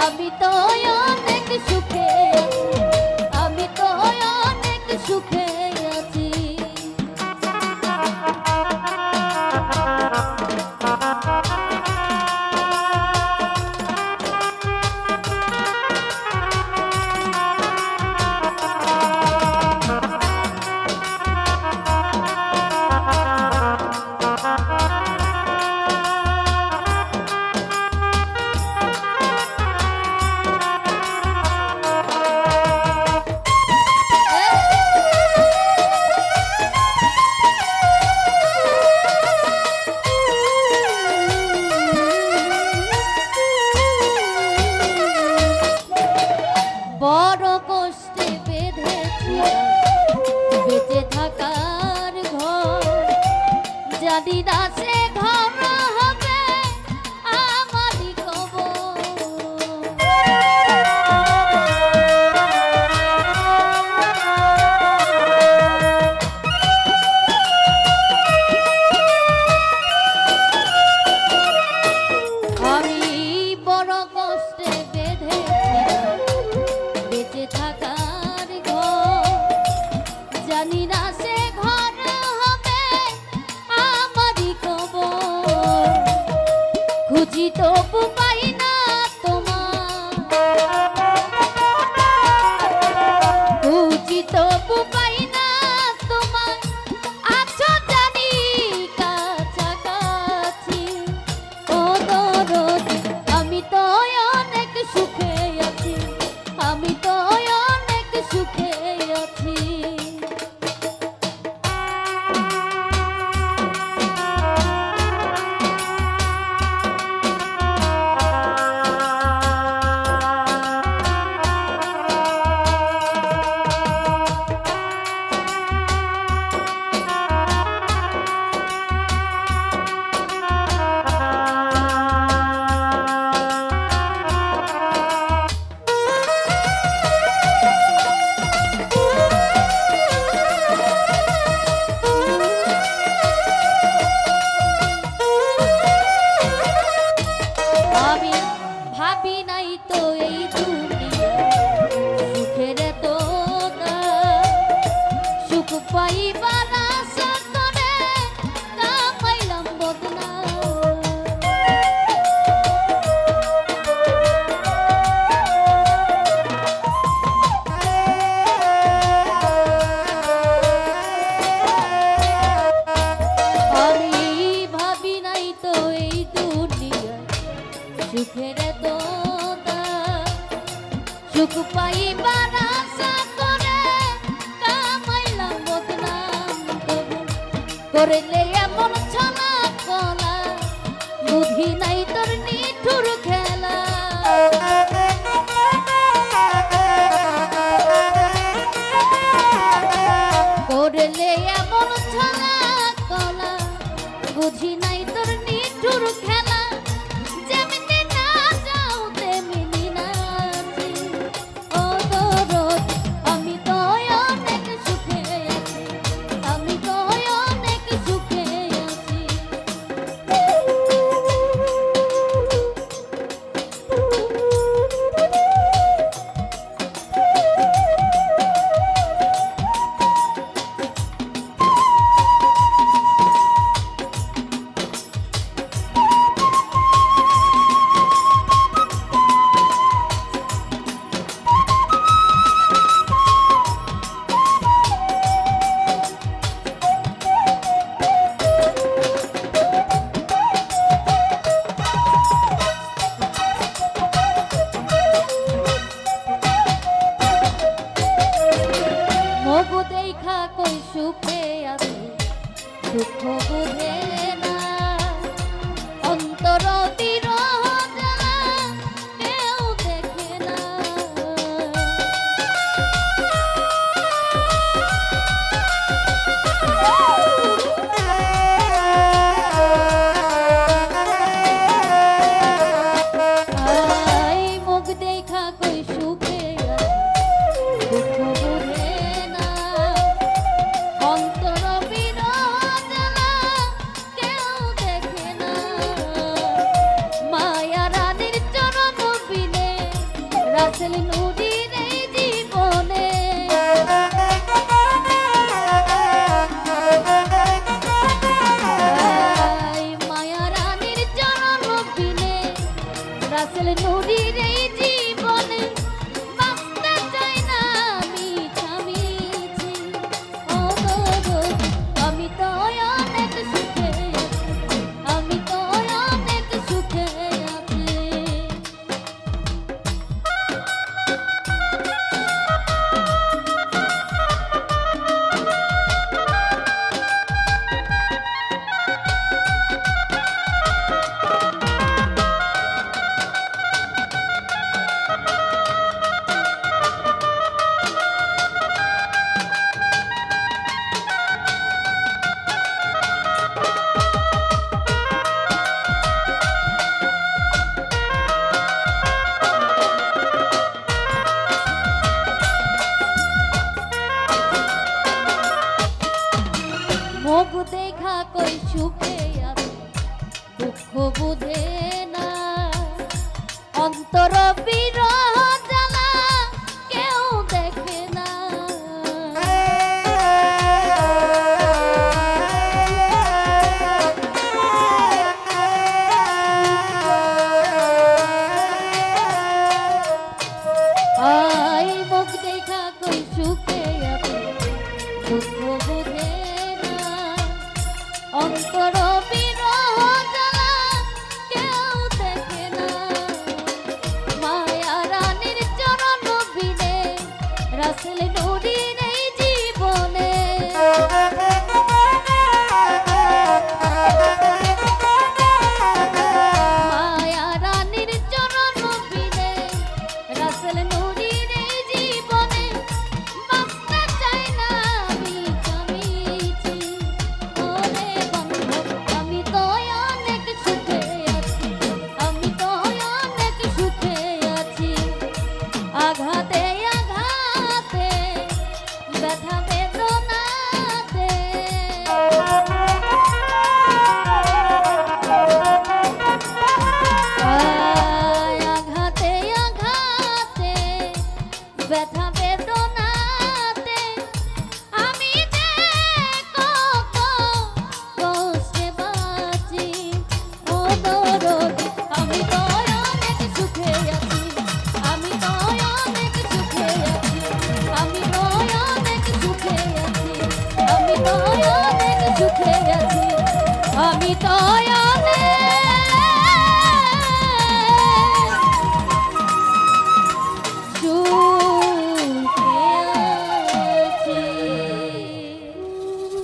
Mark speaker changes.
Speaker 1: আমি তো 滴答。তবু করলে এমন ছলা কলা বুঝি নাই তোর নিঠুর খেলা। করলে এমন ছলা কলা বুঝি নাই বুঝে না। অন্তর বি আমি তো আমি তো